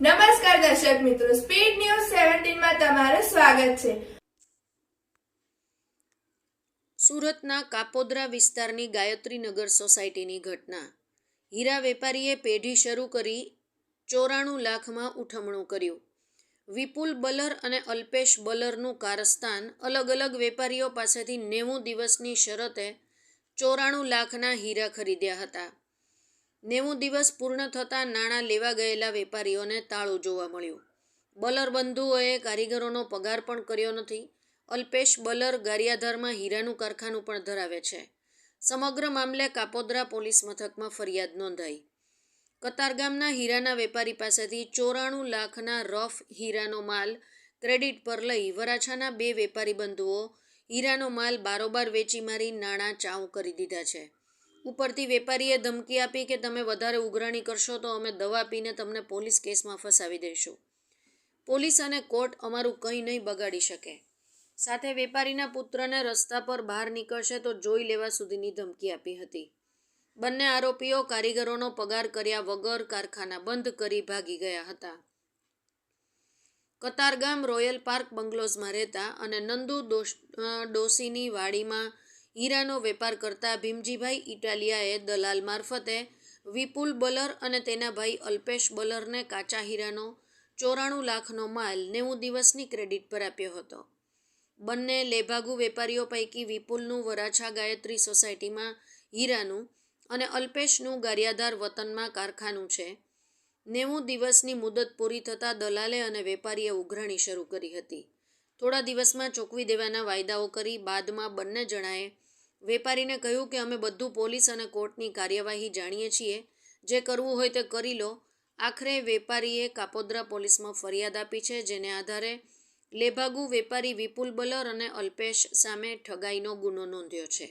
નમસ્કાર દર્શક મિત્રો સ્પીડ ન્યૂઝ સેવન્ટીનમાં તમારું સ્વાગત છે. સુરતના કાપોદરા વિસ્તારની ગાયત્રીનગર સોસાયટીની ઘટના. હીરા વેપારીએ પેઢી શરૂ કરી ચોરાણું લાખમાં ઉઠમણું કર્યું. વિપુલ બલર અને અલ્પેશ બલરનું કારસ્તાન અલગ અલગ વેપારીઓ પાસેથી નેવું દિવસની શરતે ચોરાણું લાખના હીરા ખરીદ્યા હતા. નેવું દિવસ પૂર્ણ થતાં નાણાં લેવા ગયેલા વેપારીઓને તાળું જોવા મળ્યું. બલર બંધુઓએ કારીગરોનો પગાર પણ કર્યો નથી. અલ્પેશ બલર ગારિયાધારમાં હીરાનું કારખાનું પણ ધરાવે છે. સમગ્ર મામલે કાપોદ્રા પોલીસ મથકમાં ફરિયાદ નોંધાઈ. કતારગામના હીરાના વેપારી પાસેથી ચોરાણું લાખના રફ હીરાનો માલ ક્રેડિટ પર લઈ વરાછાના બે વેપારી બંધુઓ હીરાનો માલ બારોબાર વેચી મારી નાણાં ચાઉ કરી દીધા છે. ઉપરથી વેપારીએ ધમકી આપી કે તમે વધારે ઉઘરાણી કરશો તો અમે દવા પીને તમને પોલીસ કેસમાં ફસાવી દઈશું. પોલીસ અને કોર્ટ અમારું કંઈ નહીં બગાડી શકે. સાથે વેપારીના પુત્રને રસ્તા પર બહાર નીકળશે તો જોઈ લેવા સુધીની ધમકી આપી હતી. બંને આરોપીઓ કારીગરોનો પગાર કર્યા વગર કારખાના બંધ કરી ભાગી ગયા હતા. કતારગામ રોયલ પાર્ક બંગલોઝમાં રહેતા અને નંદુ ડોશીની વાડીમાં હીરાનો વેપાર કરતા ભીમજીભાઈ ઇટાલિયાએ દલાલ મારફતે વિપુલ બલર અને તેના ભાઈ અલ્પેશ બલરને કાચા હીરાનો ચોરાણું લાખનો માલ નેવું દિવસની ક્રેડિટ પર આપ્યો હતો. બંને લેભાગુ વેપારીઓ પૈકી વિપુલનું વરાછા ગાયત્રી સોસાયટીમાં હીરાનું અને અલ્પેશનું ગારિયાધાર વતનમાં કારખાનું છે. નેવું દિવસની મુદત પૂરી થતાં દલાલે અને વેપારીએ ઉઘરાણી શરૂ કરી હતી. થોડા દિવસમાં ચૂકવી દેવાના વાયદાઓ કરી બાદમાં બંને જણાએ વેપારીને કહ્યું કે અમે બધું પોલીસ અને કોર્ટની કાર્યવાહી જાણીએ છીએ. જે કરવું હોય તે કરી લો. આખરે વેપારીએ કાપોદ્રા પોલીસમાં ફરિયાદ આપી છે, જેને આધારે લેભાગુ વેપારી વિપુલ બલર અને અલ્પેશ સામે ઠગાઈનો ગુનો નોંધ્યો છે.